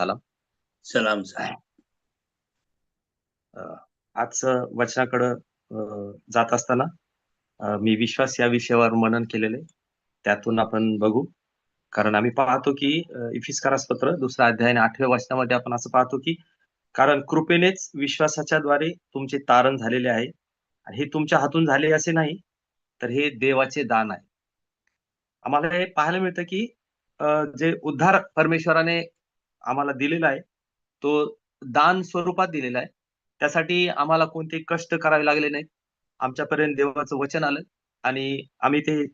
सलाम. सलाम साहेब आजचं वचनाकडं जात असताना मी विश्वास या विषयावर मनन केलेले त्यातून आपण बघू. कारण आम्ही पाहतो की इफिस्कारास पत्र दुसरा अध्याय आणि आठव्या वचनामध्ये आपण असं पाहतो की कारण कृपेनेच विश्वासाच्या द्वारे तुमचे तारण झालेले आहे. आणि हे तुमच्या हातून झाले असे नाही तर हे देवाचे दान आहे. आम्हाला हे पाहायला मिळतं की जे उद्धार परमेश्वराने आम्हाला दिलेला आहे. तो दान स्वरूपात दिलेला आहे. त्यासाठी आम्हाला कोणते कष्ट करावे लागले नाही आमच्यापर्यंत देवाचं वचन आलं आणि आम्ही ते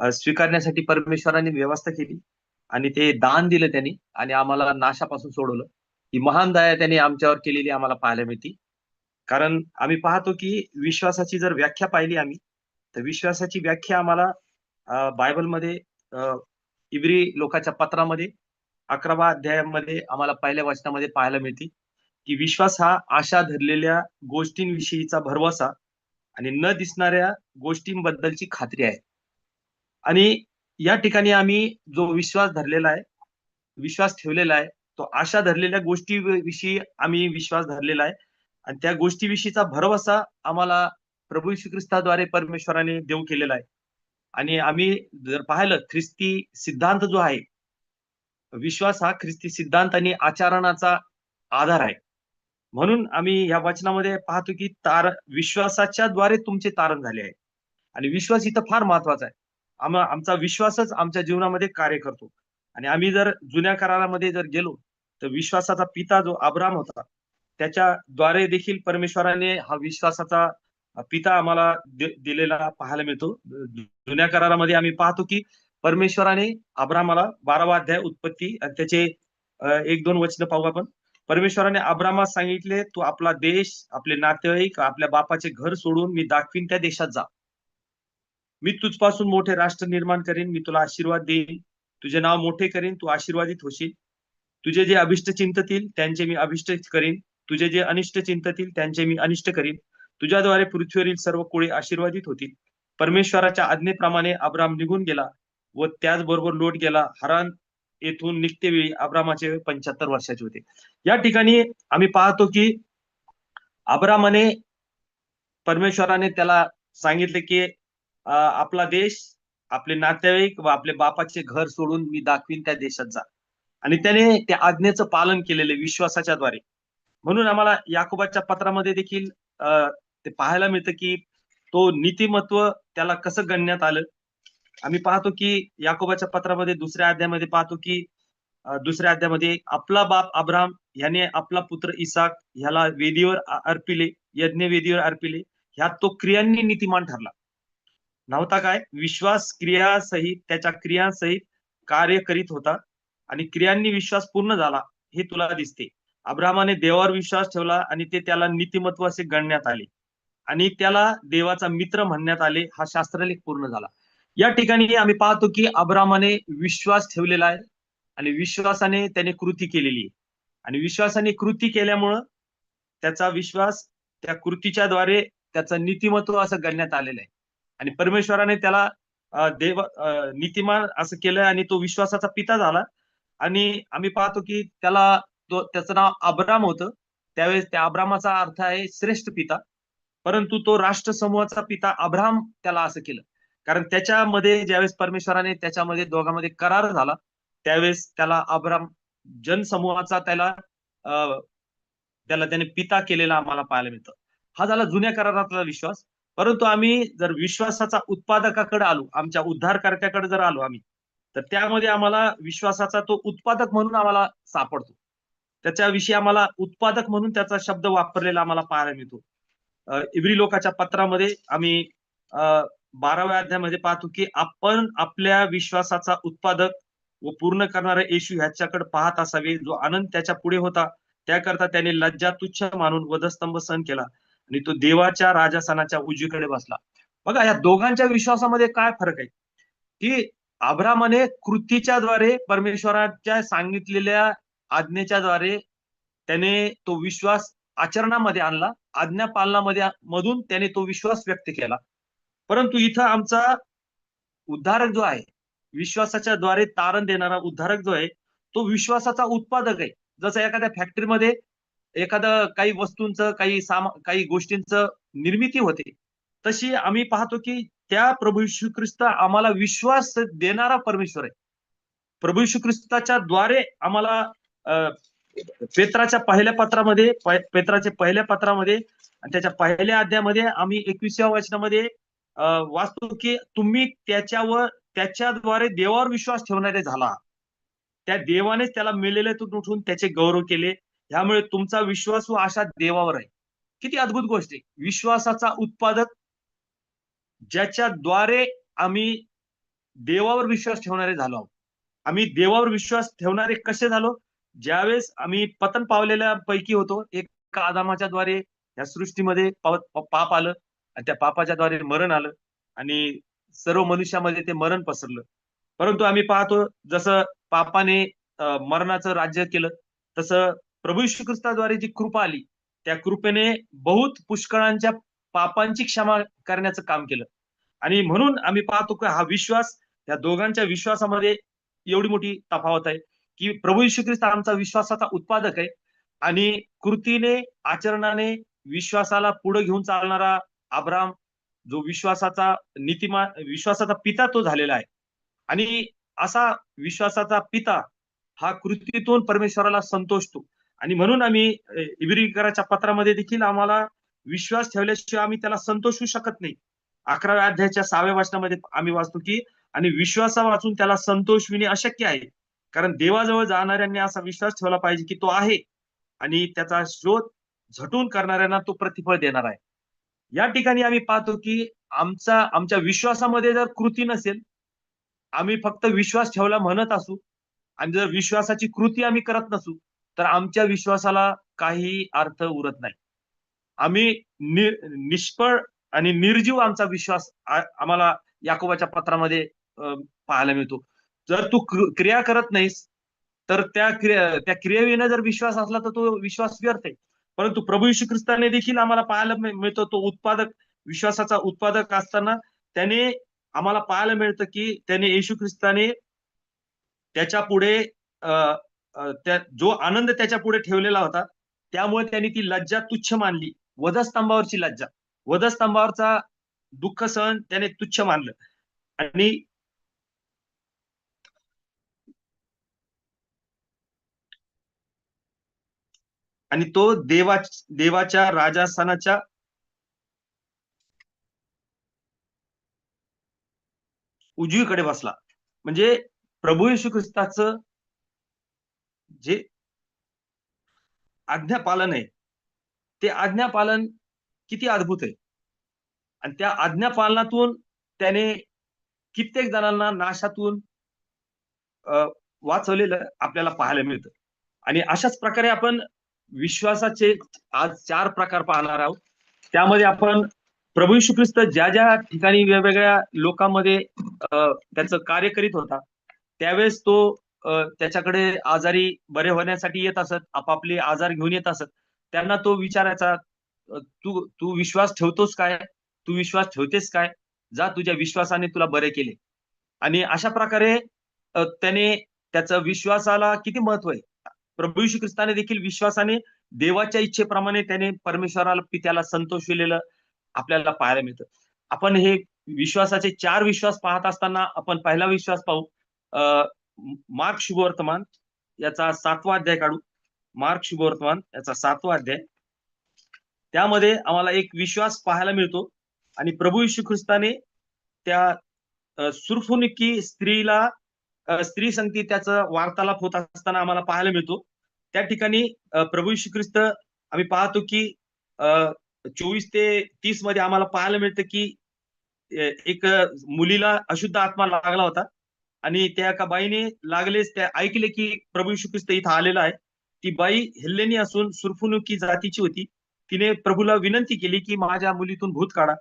स्वीकारण्यासाठी परमेश्वराने व्यवस्था केली आणि ते दान दिलं त्यांनी आणि आम्हाला नाशापासून सोडवलं. ही महान दया त्यांनी आमच्यावर केलेली आम्हाला पाहायला मिळते. कारण आम्ही पाहतो की विश्वासाची जर व्याख्या पाहिली आम्ही तर विश्वासाची व्याख्या आम्हाला बायबलमध्ये अ, इब्री लोकाच्या पत्रामध्ये अकरावा अध्यायामध्ये आम्हाला पहिल्या वचनामध्ये पाहायला मिळते की विश्वास हा आशा धरलेल्या गोष्टींविषयीचा भरवसा आणि न दिसणाऱ्या गोष्टींबद्दलची खात्री आहे. आणि या ठिकाणी आम्ही जो विश्वास धरलेला आहे विश्वास ठेवलेला आहे तो आशा धरलेल्या गोष्टीविषयी आम्ही विश्वास धरलेला आहे. आणि त्या गोष्टीविषयीचा भरवसा आम्हाला प्रभू श्री ख्रिस्ताद्वारे परमेश्वराने देऊ केलेला आहे. आणि आम्ही जर पाहिलं ख्रिस्ती सिद्धांत जो आहे विश्वास हा ख्रिस्ती सिद्धांत आणि आचरणाचा आधार आहे. म्हणून आम्ही या वचनामध्ये पाहतो की तार विश्वासाच्या द्वारे तुमचे तारण झाले आहे. आणि विश्वास इथं फार महत्त्वाचा आहे. आम आमचा विश्वासच आमच्या जीवनामध्ये कार्य करतो. आणि आम्ही जर जुन्या करारामध्ये जर गेलो तर विश्वासाचा पिता जो अब्राम होता त्याच्याद्वारे देखील परमेश्वराने हा विश्वासाचा पिता आम्हाला दिलेला पाहायला मिळतो. जुन्या करारामध्ये आम्ही पाहतो की परमेश्वराने अब्रामाला बारावा अध्याय उत्पत्ती आणि त्याचे एक दोन वचन पाहू आपण. परमेश्वराने अब्रामा सांगितले तू आपला देश आपले नातेवाईक आपल्या बापाचे घर सोडून मी दाखवीन त्या देशात जा. मी तुझपासून मोठे राष्ट्र निर्माण करीन मी तुला आशीर्वाद देईन. तुझे नाव मोठे करीन तू आशीर्वादित होशील. तुझे जे अभिष्ट चिंततील त्यांचे मी अभिष्ट करीन. तुझे जे अनिष्ट चिंततील त्यांचे मी अनिष्ट करीन. तुझ्याद्वारे पृथ्वीवरील सर्व कोळी आशीर्वादित होतील. परमेश्वराच्या आज्ञेप्रमाणे अब्राम निघून गेला. व त्याचबरोबर लोट गेला. हरान येथून निघतेवेळी अब्रामाचे पंच्याहत्तर वर्षाचे होते. या ठिकाणी आम्ही पाहतो की अब्रामाने परमेश्वराने त्याला सांगितले की अं, आपला देश आपले नातेवाईक व आपले बापाचे घर सोडून मी दाखवीन त्या देशात जा. आणि त्याने त्या आज्ञेचं पालन केलेले विश्वासाच्या द्वारे. म्हणून आम्हाला याकोबाच्या पत्रामध्ये देखील अं, ते पाहायला मिळतं की तो नीतिमत्व त्याला कसं गणण्यात आलं? आम्ही पाहतो की याकोबाच्या पत्रामध्ये दुसऱ्या अध्यायामध्ये पाहतो की दुसऱ्या अध्यायामध्ये आपला बाप अब्राम याने आपला पुत्र इसाक ह्याला वेदीवर अर्पिले यज्ञ वेदीवर अर्पिले ह्यात तो क्रियांनी नीतिमान ठरला. नव्हता काय? विश्वास क्रियासहित त्याच्या क्रियांसहित कार्य करीत होता आणि क्रियांनी विश्वास पूर्ण झाला हे तुला दिसते. अब्रामाने देवावर विश्वास ठेवला आणि ते त्याला नीतिमत्व असे गणण्यात आले. आणि त्याला देवाचा मित्र म्हणण्यात आले हा शास्त्रलेख पूर्ण झाला. या ठिकाणी आम्ही पाहतो की अब्रामाने विश्वास ठेवलेला आहे आणि विश्वासाने त्याने कृती केलेली आहे. आणि विश्वासाने कृती केल्यामुळं त्याचा विश्वास त्या कृतीच्या द्वारे त्याचं नीतिमत्व असं गणण्यात आलेलं आहे. आणि परमेश्वराने त्याला देव नीतिमान असं केलं आणि तो विश्वासाचा पिता झाला. आणि आम्ही पाहतो की त्याला तो त्याचं नाव अब्राम होतं. त्यावेळेस त्या अब्रामाचा अर्थ आहे श्रेष्ठ पिता. परंतु तो राष्ट्र समूहाचा पिता अब्राम त्याला असं केलं. कारण त्याच्यामध्ये ज्यावेळेस परमेश्वराने त्याच्यामध्ये दोघांमध्ये करार झाला त्यावेळेस त्याला अब्राम जनसमूहाचा त्याला अं, त्याला त्याने पिता केलेला आम्हाला पाहायला मिळतं. हा झाला जुन्या करारातला विश्वास. परंतु आम्ही जर विश्वासाचा उत्पादकाकडे आलो आमच्या उद्धारकर्त्याकडे जर आलो आम्ही तर त्यामध्ये आम्हाला विश्वासाचा तो उत्पादक म्हणून आम्हाला सापडतो. त्याच्याविषयी आम्हाला उत्पादक म्हणून त्याचा शब्द वापरलेला आम्हाला पाहायला मिळतो. इब्री लोकाच्या पत्रामध्ये आम्ही अं, बाराव्या अध्यायामध्ये पाहतो की आपण आपल्या विश्वासाचा उत्पादक व पूर्ण करणारा येशू ह्याच्याकडे पाहत असावे. जो आनंद त्याच्या पुढे होता त्याकरता त्याने लज्जा तुच्छ मानून वधस्तंभ सहन केला आणि तो देवाच्या राजासनाच्या उजवीकडे बसला. बघा या दोघांच्या विश्वासामध्ये काय फरक आहे? की आभ्रामाने कृतीच्या द्वारे परमेश्वराच्या सांगितलेल्या आज्ञेच्या द्वारे त्याने तो विश्वास आचरणामध्ये आणला आज्ञा पालनामध्ये मधून त्याने तो विश्वास व्यक्त केला. परंतु इथं आमचा उद्धारक जो आहे विश्वासाच्या द्वारे तारण देणारा उद्धारक जो आहे तो विश्वासाचा उत्पादक आहे. जसं एखाद्या फॅक्टरीमध्ये एखादं काही वस्तूंचं काही सामा काही गोष्टींचं निर्मिती होते. तशी आम्ही पाहतो की त्या प्रभू येशू ख्रिस्त आम्हाला विश्वास देणारा परमेश्वर आहे. प्रभू येशू ख्रिस्ताच्या द्वारे आम्हाला अं, पेत्राच्या पहिल्या पत्रामध्ये पेत्राच्या पहिल्या पत्रामध्ये आणि त्याच्या पहिल्या अध्यामध्ये आम्ही एकविसाव्या वचनामध्ये वाचतो की तुम्ही त्याच्यावर त्याच्याद्वारे देवावर विश्वास ठेवणारे झाला. त्या देवानेच त्याला मिळलेल्यातून उठून त्याचे गौरव केले. ह्यामुळे तुमचा विश्वास व आशा देवावर आहे. किती अद्भुत गोष्ट आहे. विश्वासाचा उत्पादक ज्याच्याद्वारे आम्ही देवावर विश्वास ठेवणारे झालो आहोत. आम्ही देवावर विश्वास ठेवणारे कसे झालो? ज्यावेळेस आम्ही पतन पावलेल्या पैकी होतो एक आदामाच्या द्वारे या सृष्टीमध्ये पाप आलं. आणि त्या पापाच्या द्वारे मरण आलं आणि सर्व मनुष्यामध्ये ते मरण पसरलं. परंतु आम्ही पाहतो जसं पापाने मरणाचं राज्य केलं तसं प्रभू यीशू ख्रिस्ताद्वारे जी कृपा आली त्या कृपेने बहुत पुष्कळांच्या पापांची क्षमा करण्याचं काम केलं. आणि म्हणून आम्ही पाहतो की हा विश्वास या दोघांच्या विश्वासामध्ये एवढी मोठी तफावत आहे की प्रभू यीशू ख्रिस्त आमचा विश्वासाचा उत्पादक आहे आणि कृतीने आचरणाने विश्वासाला पुढे घेऊन चालणारा अब्राम जो विश्वासाचा नीतिमा विश्वासाचा पिता तो झालेला आहे. आणि असा विश्वासाचा पिता हा कृतीतून परमेश्वराला संतोषतो. आणि म्हणून आम्ही अ, इब्रिकराच्या पत्रामध्ये देखील आम्हाला विश्वास ठेवल्याशिवाय आम्ही त्याला संतोषू शकत नाही. अकराव्या अध्यायाच्या सहाव्या वाचनामध्ये आम्ही वाचतो की आणि विश्वासा वाचून त्याला संतोषविणे अशक्य आहे. कारण देवाजवळ जाणाऱ्यांनी असा विश्वास ठेवला पाहिजे की तो आहे. आणि त्याचा शोध झटून करणाऱ्यांना तो प्रतिफळ देणार आहे. या ठिकाणी आम्ही पाहतो की आमचा आमच्या विश्वासामध्ये जर कृती नसेल आम्ही फक्त विश्वास ठेवला म्हणत असू आणि जर विश्वासाची कृती आम्ही करत नसू तर आमच्या विश्वासाला काही अर्थ उरत नाही. आम्ही नि- निष्फळ आणि निर्जीव आमचा विश्वास आम्हाला याकोबाच्या पत्रामध्ये पाहायला मिळतो. जर तू क्रिया करत नाहीस तर त्या क्रिया त्या क्रियेविना जर विश्वास असला तर तो विश्वास व्यर्थ आहे. परंतु प्रभू यशू ख्रिस्ताने देखील आम्हाला पाहायला मिळतो. तो उत्पादक विश्वासाचा उत्पादक असताना त्याने आम्हाला पाहायला मिळतं की त्याने येशू ख्रिस्ताने त्याच्या पुढे अं, त्या जो आनंद त्याच्या पुढे ठेवलेला होता त्यामुळे त्यांनी ती लज्जा तुच्छ मानली. वधस्तंभावरची लज्जा. वधस्तंभावरचा दुःख सहन त्याने तुच्छ मानलं. आणि आणि तो देवा देवाच्या राजास्थानाच्या उजवीकडे बसला. म्हणजे प्रभू येशू ख्रिस्ताचं जे आज्ञापालन आहे ते आज्ञापालन किती अद्भुत आहे. आणि त्या आज्ञापालनातून त्याने कित्येक जणांना नाशातून वाचवलेलं आपल्याला पाहायला मिळतं. आणि अशाच प्रकारे आपण विश्वासाचे आज चार प्रकार पाहणार आहोत. त्यामध्ये आपण प्रभू यशू ख्रिस्त ज्या ज्या ठिकाणी वेगवेगळ्या लोकांमध्ये त्याचं कार्य करीत होता त्यावेळेस तो त्याच्याकडे आजारी बरे होण्यासाठी येत असत आपापले आजार घेऊन येत असत. त्यांना तो विचारायचा तू तू विश्वास ठेवतोस काय? तू विश्वास ठेवतेस काय? जा तुझ्या विश्वासाने तुला बरे केले. आणि अशा प्रकारे त्याने त्याचा विश्वासाला किती महत्त्व आहे? प्रभू यीशू ख्रिस्ताने देखील विश्वासाने देवाच्या इच्छेप्रमाणे त्याने परमेश्वराला पित्याला संतोष दिलेलं आपल्याला पाहायला मिळतं. आपण हे विश्वासाचे चार विश्वास पाहत असताना आपण पहिला विश्वास पाहू. मार्क शुभवर्तमान याचा सातवा अध्याय काढू. मार्क शुभवर्तमान याचा सातवा अध्याय. त्यामध्ये आम्हाला एक विश्वास पाहायला मिळतो आणि प्रभू यीशू ख्रिस्ताने त्या सुरफुनिकी स्त्रीला स्त्री संगती त्याचा वार्तालाप होत असताना आम्हाला पाहायला मिळतो. त्या ठिकाणी प्रभू श्री ख्रिस्त आम्ही पाहतो की चोवीस ते तीसमध्ये आम्हाला पाहायला मिळतं की एक मुलीला अशुद्ध आत्मा लागला होता. आणि त्या एका बाईने लागलेच त्या ऐकले की प्रभू यीशू ख्रिस्त इथं आलेला आहे. ती बाई हेल्लेनी असून सुरफुनुकी जातीची होती. तिने प्रभूला विनंती केली की माझ्या मुलीतून भूत काढा.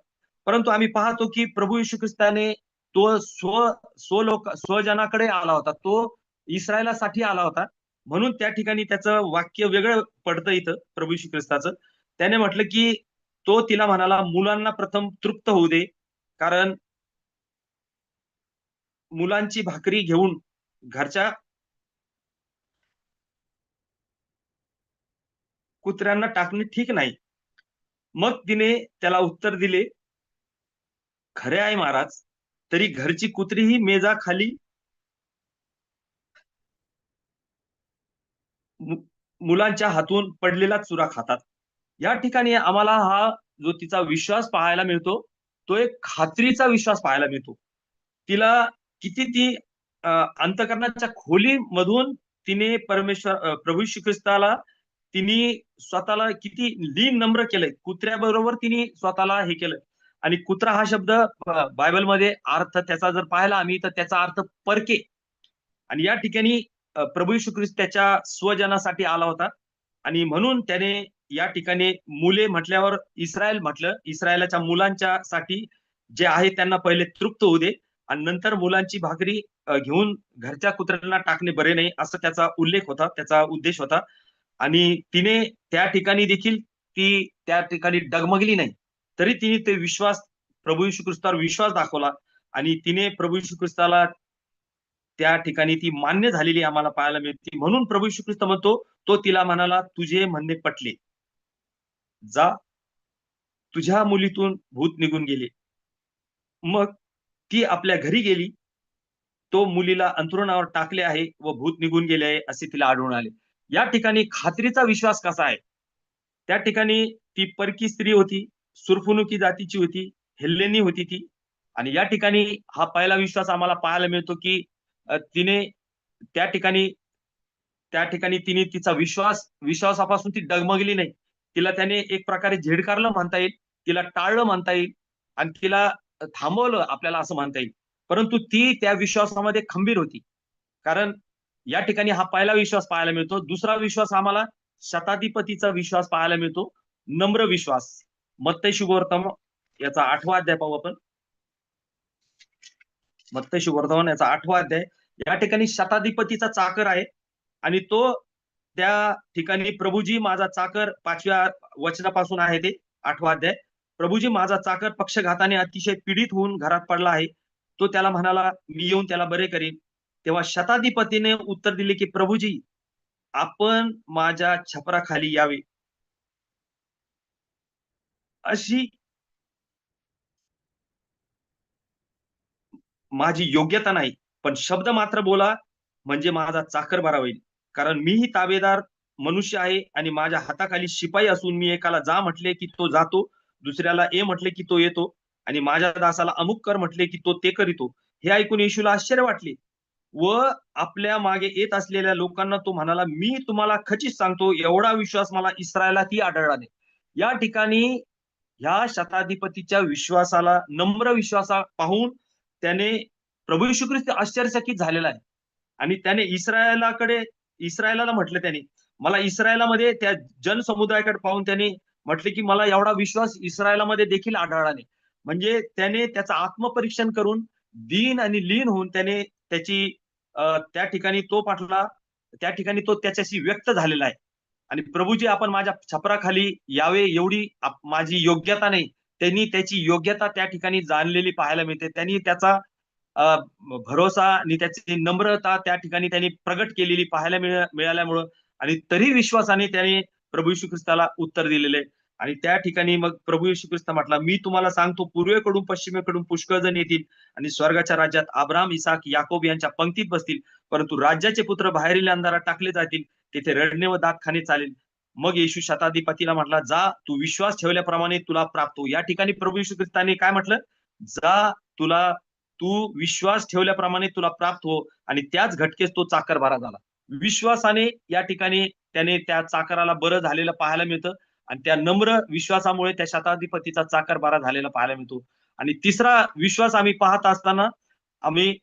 परंतु आम्ही पाहतो की प्रभू यीशू ख्रिस्ताने तो स्व स्वलोक स्वजनाकडे आला होता. तो इस्रायलासाठी आला होता. म्हणून त्या ठिकाणी त्याचं वाक्य वेगळं पडतं इथं प्रभू श्री ख्रिस्ताचं त्याने म्हटलं की तो तिला म्हणाला मुलांना प्रथम तृप्त होऊ दे. कारण मुलांची भाकरी घेऊन घरच्या कुत्र्यांना टाकणे ठीक नाही. मग तिने त्याला उत्तर दिले खरे आहे महाराज तरी घरची कुत्रीही मेजाखाली मुलांच्या हातून पडलेला चुरा खातात. या ठिकाणी आम्हाला हा जो तिचा विश्वास पाहायला मिळतो तो एक खात्रीचा विश्वास पाहायला मिळतो. तिला किती ती अंतकरणाच्या खोलीमधून तिने परमेश्वर प्रभू श्री ख्रिस्ताला तिने स्वतःला किती लीन नम्र केलंय कुत्र्याबरोबर तिने स्वतःला हे केलं आणि कुत्रा हा शब्द बायबलमध्ये अर्थ त्याचा जर पाहिला आम्ही तर त्याचा अर्थ परके. आणि या ठिकाणी प्रभू येशू ख्रिस्त त्याच्या स्वजनासाठी आला होता. आणि म्हणून त्याने या ठिकाणी मुले म्हटल्यावर इस्रायल म्हटलं इस्रायलाच्या मुलांच्या साठी जे आहे त्यांना पहिले तृप्त होऊ दे. आणि नंतर मुलांची भाकरी घेऊन घरच्या कुत्र्यांना टाकणे बरे नाही असं त्याचा उल्लेख होता त्याचा उद्देश होता. आणि तिने त्या ठिकाणी देखील ती त्या ठिकाणी डगमगली नाही. तरी तिने ते विश्वास प्रभू यशू ख्रिस्तावर विश्वास दाखवला आणि तिने प्रभू यशू ख्रिस्ताला त्या ठिकाणी ती मान्य झालेली आम्हाला पाहायला मिळते. म्हणून प्रभू यशू ख्रिस्त म्हणतो तो तिला म्हणाला तुझे म्हणणे पटले. जा. तुझ्या मुलीतून भूत निघून गेले. मग ती आपल्या घरी गेली. तो मुलीला अंथरुणावर टाकले आहे व भूत निघून गेले आहे असे तिला आढळून आले. या ठिकाणी खात्रीचा विश्वास कसा आहे? त्या ठिकाणी ती परकी स्त्री होती. सुरफुनुकी जातीची होती हेल्लेनी होती ती. आणि या ठिकाणी हा पहिला विश्वास आम्हाला पाहायला मिळतो की तिने त्या ठिकाणी त्या ठिकाणी तिने तिचा विश्वास विश्वासापासून ती डगमगली नाही. तिला त्याने एक प्रकारे झेडकारलं म्हणता येईल तिला टाळलं म्हणता येईल आणि तिला थांबवलं आपल्याला असं म्हणता येईल. परंतु ती त्या विश्वासामध्ये खंबीर होती. कारण या ठिकाणी हा पहिला विश्वास पाहायला मिळतो. दुसरा विश्वास आम्हाला शताधिपतीचा विश्वास पाहायला मिळतो. नम्र विश्वास. मत्तय शुभवर्तम याचा आठवा अध्याय पाहू आपण. मत्तय शुभवर्तमान याचा आठवा अध्याय. या ठिकाणी शताधिपतीचा चाकर आहे आणि तो त्या ठिकाणी प्रभूजी माझा चाकर पाचव्या वचनापासून आहे ते आठवा अध्याय. प्रभूजी माझा चाकर पक्षघाताने अतिशय पीडित होऊन घरात पडला आहे. तो त्याला म्हणाला मी येऊन त्याला बरे करीन. तेव्हा शताधिपतीने उत्तर दिले की प्रभूजी आपण माझ्या छपराखाली यावे. अशी माझी योग्यता नाही. पण शब्द मात्र बोला म्हणजे माझा चाकर बरा होईल. कारण मीही ताबेदार मनुष्य आहे आणि माझ्या हाताखाली शिपाई असून मी एकाला जा म्हटले की तो जातो दुसऱ्याला ए म्हटले की तो येतो आणि माझ्या दासाला अमुक कर म्हटले की तो ते करीतो. हे ऐकून येशूला आश्चर्य वाटले. व आपल्या मागे येत असलेल्या लोकांना तो म्हणाला मी तुम्हाला खचित सांगतो एवढा विश्वास मला इस्रायलातही आढळला नाही. या ठिकाणी ह्या शताधिपतीच्या विश्वासाला नम्र विश्वासा पाहून त्याने प्रभू यशू ख्रिस्त आश्चर्यचकित झालेला आहे. आणि त्याने इस्रायलाकडे इस्रायलाला म्हटलं त्याने मला इस्रायलामध्ये त्या जनसमुदायाकडे पाहून त्याने म्हटले की मला एवढा विश्वास इस्रायलामध्ये देखील आढळला नाही. म्हणजे त्याने त्याचं आत्मपरीक्षण करून दीन आणि लीन होऊन त्याने त्याची त्या ठिकाणी तो पाठला त्या ठिकाणी तो त्याच्याशी व्यक्त झालेला आहे. आणि प्रभूजी आपण माझ्या छपराखाली यावे एवढी माझी योग्यता नाही. त्यांनी त्याची योग्यता त्या ठिकाणी जाणलेली पाहायला मिळते. त्यांनी त्याचा भरोसा आणि त्याची नम्रता त्या ठिकाणी त्यांनी प्रगट केलेली पाहायला मिळाल्यामुळं आणि तरी विश्वासाने त्याने प्रभू यशू ख्रिस्ताला उत्तर दिलेले. आणि त्या ठिकाणी मग प्रभू यशू ख्रिस्त म्हटला मी तुम्हाला सांगतो पूर्वेकडून पश्चिमेकडून पुष्कळ जण येतील आणि स्वर्गाच्या राज्यात अब्राम इसाक याकोब यांच्या पंक्तीत बसतील परंतु राज्याचे पुत्र बाहेरील अंधारात टाकले जातील. तिथे रडणे व दात खाणे चालेल. मग येशू शताधिपतीला म्हटला जा तू विश्वास ठेवल्याप्रमाणे तुला प्राप्त हो. या ठिकाणी प्रभू येशू ख्रिस्ताने काय म्हटलं? जा तुला तू विश्वास ठेवल्याप्रमाणे तुला प्राप्त हो. आणि त्याच घटकेस तो चाकर झाला. विश्वासाने या ठिकाणी त्याने त्या चाकराला बरं झालेलं पाहायला मिळतं. आणि त्या नम्र विश्वासामुळे त्या शताधिपतीचा चाकरबारा झालेला पाहायला मिळतो. आणि तिसरा विश्वास आम्ही पाहत असताना आम्ही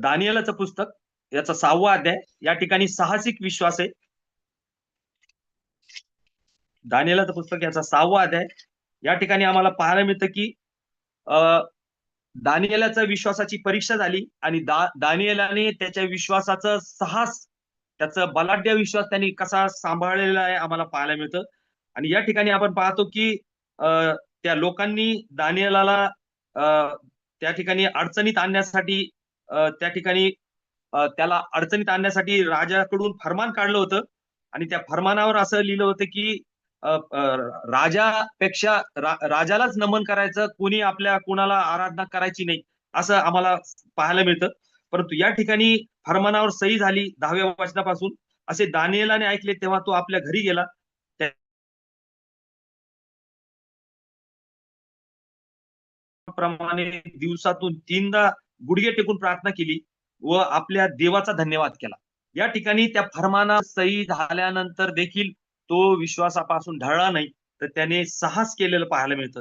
दानियलाचं पुस्तक याचा सहावा अध्याय या ठिकाणी साहसिक विश्वास आहे. दानियलाचं पुस्तक याचा सहावा अध्याय. या ठिकाणी आम्हाला पाहायला मिळतं की अं दानियलाच्या विश्वासाची परीक्षा झाली आणि दा दानियलाने त्याच्या विश्वासाचं साहस त्याचं बलाढ्य विश्वास त्यांनी कसा सांभाळलेला आहे आम्हाला पाहायला मिळतं. आणि या ठिकाणी आपण पाहतो की अं, त्या लोकांनी दानियलाला अं, त्या ठिकाणी अडचणीत आणण्यासाठी त्या ठिकाणी त्याला अडचणीत आणण्यासाठी राजाकडून फरमान काढलं होतं. आणि त्या फरमानावर असं लिहिलं होतं की राजापेक्षा रा- राजालाच नमन करायचं कोणी आपल्या कोणाला आराधना करायची नाही असं आम्हाला पाहायला मिळतं. परंतु या ठिकाणी फरमानावर सही झाली दहाव्या वाचनापासून. असे दानियलाने ऐकले तेव्हा तो आपल्या घरी गेला. प्रमाणे दिवसातून तीनदा गुडघे टेकून प्रार्थना केली व आपल्या देवाचा धन्यवाद केला. या ठिकाणी त्या फरमाना सही झाल्यानंतर देखील तो विश्वासापासून ढळला नाही तर त्याने साहस केलेलं पाहायला मिळतं.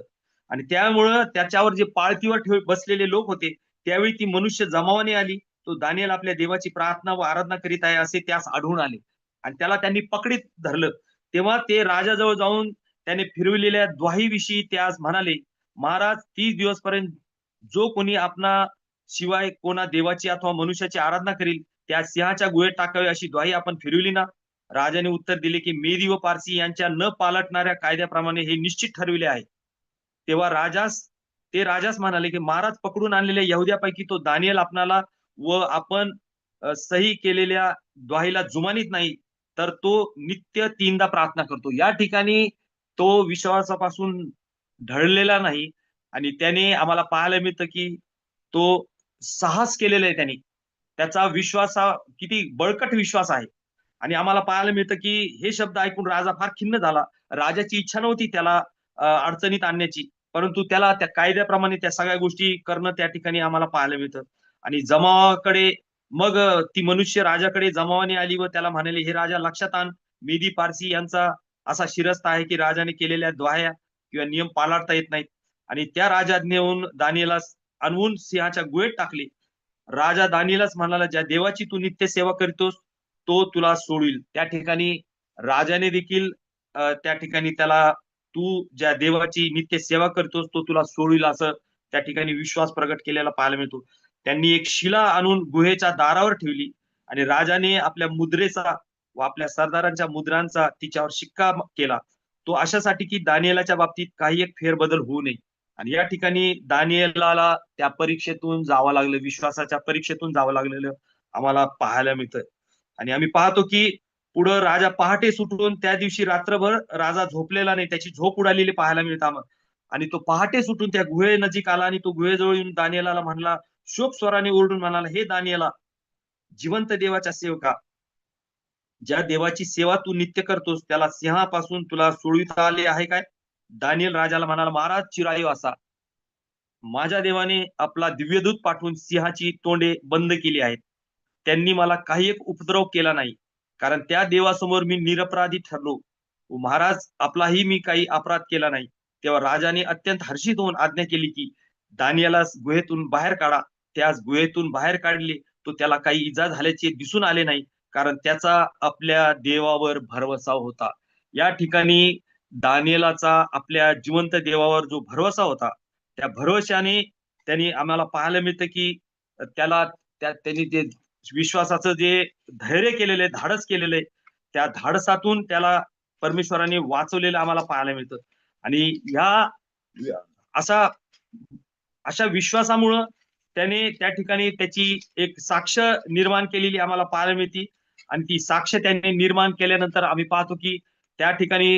आणि त्यामुळं त्याच्यावर जे पाळतीवर ठेव बसलेले लोक होते त्यावेळी ती मनुष्य जमावाने आली तो दानियल आपल्या देवाची प्रार्थना व आराधना करीत आहे असे त्यास आढळून आले. आणि त्याला त्यांनी पकडीत धरलं. तेव्हा ते राजाजवळ जाऊन त्याने फिरविलेल्या द्वाहीविषयी त्यास म्हणाले महाराज तीस दिवसपर्यंत जो कोणी आपणा शिवाय कोणा देवाची अथवा मनुष्याची आराधना करील त्या सिंहाच्या गुहेत टाकावे अशी द्वाही आपण फिरविली ना? राजाने उत्तर दिले की मेदी व पारसी यांच्या न पालटणाऱ्या कायद्याप्रमाणे हे निश्चित ठरविले आहे. तेव्हा राजास ते राजास म्हणाले की महाराज पकडून आणलेल्या यहुद्यापैकी तो दानियल आपणाला व आपण सही केलेल्या द्वाहीला जुमानीत नाही तर तो नित्य तीनदा प्रार्थना करतो. या ठिकाणी तो विश्वासापासून ढळलेला नाही आणि त्याने आम्हाला पाहायला मिळतं की तो साहस केलेलं आहे त्यांनी. त्याचा विश्वास हा किती बळकट विश्वास आहे. आणि आम्हाला पाहायला मिळतं की हे शब्द ऐकून राजा फार खिन्न झाला. राजाची इच्छा नव्हती त्याला अडचणीत आणण्याची. परंतु त्याला त्या कायद्याप्रमाणे त्या सगळ्या गोष्टी करणं त्या ठिकाणी आम्हाला पाहायला मिळतं. आणि जमावाकडे मग ती मनुष्य राजाकडे जमावाने आली व त्याला म्हणाले हे राजा लक्षात आण. मेदी पारसी यांचा असा शिरस्ता आहे की राजाने केलेल्या द्वाया किंवा नियम पालाडता येत नाहीत. आणि त्या राजाज्ञेहून दानियला आणवून सिंहाच्या गुहेत टाकले. राजा दानिलाच म्हणाला ज्या देवाची तू नित्य सेवा करतोस तो तुला सोडील. त्या ठिकाणी राजाने देखील त्या ठिकाणी त्याला तू ज्या देवाची नित्य सेवा करतोस तो तुला सोडील असं त्या ठिकाणी विश्वास प्रकट केलेला पाहायला मिळतो. त्यांनी एक शिला आणून गुहेच्या दारावर ठेवली आणि राजाने आपल्या मुद्रेचा व आपल्या सरदारांच्या मुद्रांचा तिच्यावर शिक्का केला. तो अशासाठी की दानियलाच्या बाबतीत काही एक फेरबदल होऊ नये. आणि या ठिकाणी दानियलाला त्या परीक्षेतून जावं लागलं विश्वासाच्या परीक्षेतून जावं लागलेलं आम्हाला पाहायला मिळतं आणि आम्ही पाहतो की पुढं राजा पहाटे सुटून त्या दिवशी रात्रभर राजा झोपलेला नाही त्याची झोप उडालेली पाहायला मिळतं आम्हाला आणि तो पहाटे सुटून त्या गुहे नजीक आला आणि तो गुहेजवळ येऊन दानियलाला म्हणला शोक स्वराने ओरडून म्हणाला हे दानियला जिवंत देवाच्या सेवका ज्या देवाची सेवा तू नित्य करतोस त्याला सिंहापासून तुला सोडविता आले आहे काय? दानियल राजाला म्हणाला महाराज चिरायू असा. माझ्या देवाने आपला दिव्यदूत पाठवून सिंहाची तोंडे बंद केली आहेत. त्यांनी मला काही एक उपद्रव केला नाही. कारण त्या देवासमोर मी निरपराधी ठरलो. महाराज आपलाही मी काही अपराध केला नाही. तेव्हा राजाने अत्यंत हर्षित होऊन आज्ञा केली की दानियाला गुहेतून बाहेर काढा. त्यास गुहेतून बाहेर काढले तो त्याला काही इजा झाल्याचे दिसून आले नाही. कारण त्याचा आपल्या देवावर भरवसा होता. या ठिकाणी दानियलाचा आपल्या जिवंत देवावर जो भरवसा होता त्या भरवशाने त्यांनी आम्हाला पाहायला मिळतं की त्याला त्या त्यांनी ते विश्वासाचं जे धैर्य केलेलं आहे धाडस केलेलं आहे त्या धाडसातून त्याला परमेश्वराने वाचवलेलं आम्हाला पाहायला मिळतं. आणि ह्या असा अशा विश्वासामुळं त्याने त्या ठिकाणी त्याची एक साक्ष निर्माण केलेली आम्हाला पाहायला मिळते. आणि ती साक्ष त्याने निर्माण केल्यानंतर आम्ही पाहतो की त्या ठिकाणी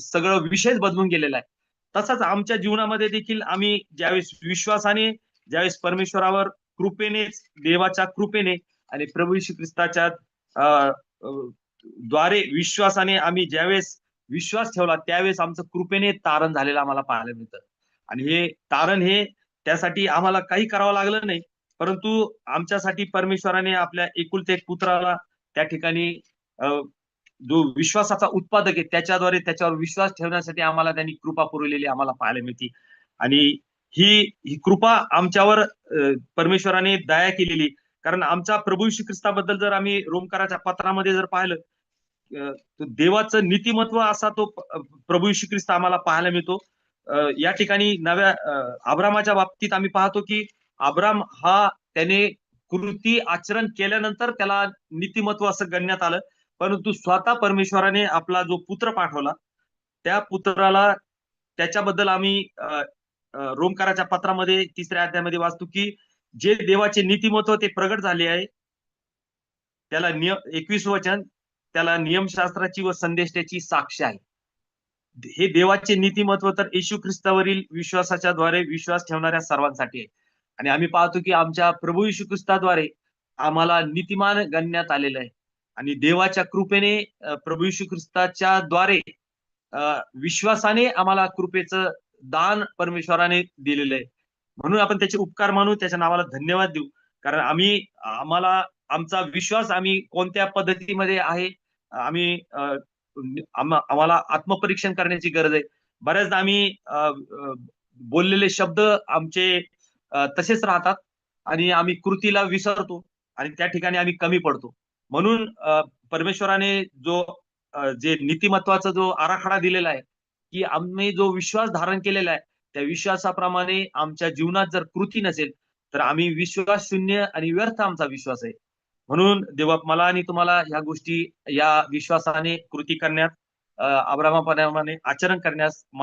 सगळं विषयच बदलून गेलेला आहे. तसाच आमच्या जीवनामध्ये देखील आम्ही ज्यावेळेस विश्वासाने ज्यावेळेस परमेश्वरावर कृपेनेच देवाच्या कृपेने आणि प्रभू श्री ख्रिस्ताच्या अं, द्वारे विश्वासाने आम्ही ज्यावेळेस विश्वास ठेवला त्यावेळेस आमचं कृपेने तारण झालेलं आम्हाला पाहायला मिळतं. आणि हे तारण हे त्यासाठी आम्हाला काही करावं लागलं नाही परंतु आमच्यासाठी परमेश्वराने आपल्या एकुलते एक पुत्राला त्या ठिकाणी अं, जो विश्वासाचा उत्पादक आहे त्याच्याद्वारे त्याच्यावर विश्वास ठेवण्यासाठी आम्हाला त्यांनी कृपा पुरवलेली आम्हाला पाहायला मिळते. आणि ही ही कृपा आमच्यावर अं, परमेश्वराने दया केलेली कारण आमचा प्रभू श्री ख्रिस्ताबद्दल जर आम्ही रोमकाराच्या पत्रामध्ये जर पाहिलं अं, देवाचं नीतिमत्व असा तो प्रभू श्री ख्रिस्त आम्हाला पाहायला मिळतो. या ठिकाणी नव्या आब्रामाच्या बाबतीत आम्ही पाहतो की आब्राम हा त्याने कृती आचरण केल्यानंतर त्याला नीतिमत्व असं गणण्यात आलं. परंतु स्वतः परमेश्वराने आपला जो पुत्र पाठवला त्या पुत्राला त्याच्याबद्दल आम्ही अं, रोमकाराच्या पत्रामध्ये तिसऱ्या अध्यायामध्ये वाचतो की जे देवाचे नीतिमत्व ते प्रगट झाले आहे त्याला नियम एकवीस वचन त्याला नियमशास्त्राची व संदेशाची साक्ष आहे. हे देवाचे नीतिमत्व तर येशू ख्रिस्तावरील विश्वासाच्या द्वारे विश्वास ठेवणाऱ्या सर्वांसाठी आहे. आणि आम्ही पाहतो की आमच्या प्रभू येशू ख्रिस्ताद्वारे आम्हाला नीतिमान गणण्यात आलेलं आहे. आणि देवाच्या कृपेने प्रभू यशू ख्रिस्ताच्या द्वारे विश्वासाने आम्हाला कृपेचं दान परमेश्वराने दिलेलं आहे. म्हणून आपण त्याचे उपकार मानू त्याच्या नावाला धन्यवाद देऊ. कारण आम्ही आम्हाला आमचा विश्वास आम्ही कोणत्या पद्धतीमध्ये आहे आम्ही आम्हाला आत्मपरीक्षण करण्याची गरज आहे. बऱ्याचदा आम्ही बोललेले शब्द आमचे तसेच राहतात आणि आम्ही कृतीला विसरतो आणि त्या ठिकाणी आम्ही कमी पडतो. म्हणून परमेश्वराने जो जे नीतिमत्वाचा जो आराखडा दिलेला आहे की आम्ही जो विश्वास धारण केलेला आहे त्या विश्वासाप्रमाणे आमच्या जीवनात जर कृती नसेल तर आम्ही विश्वास शून्य आणि व्यर्थ आमचा विश्वास आहे. म्हणून देवा मला आणि तुम्हाला ह्या गोष्टी या विश्वासाने कृती करण्यात अब्रामाप्रमाणे आचरण करण्यास मला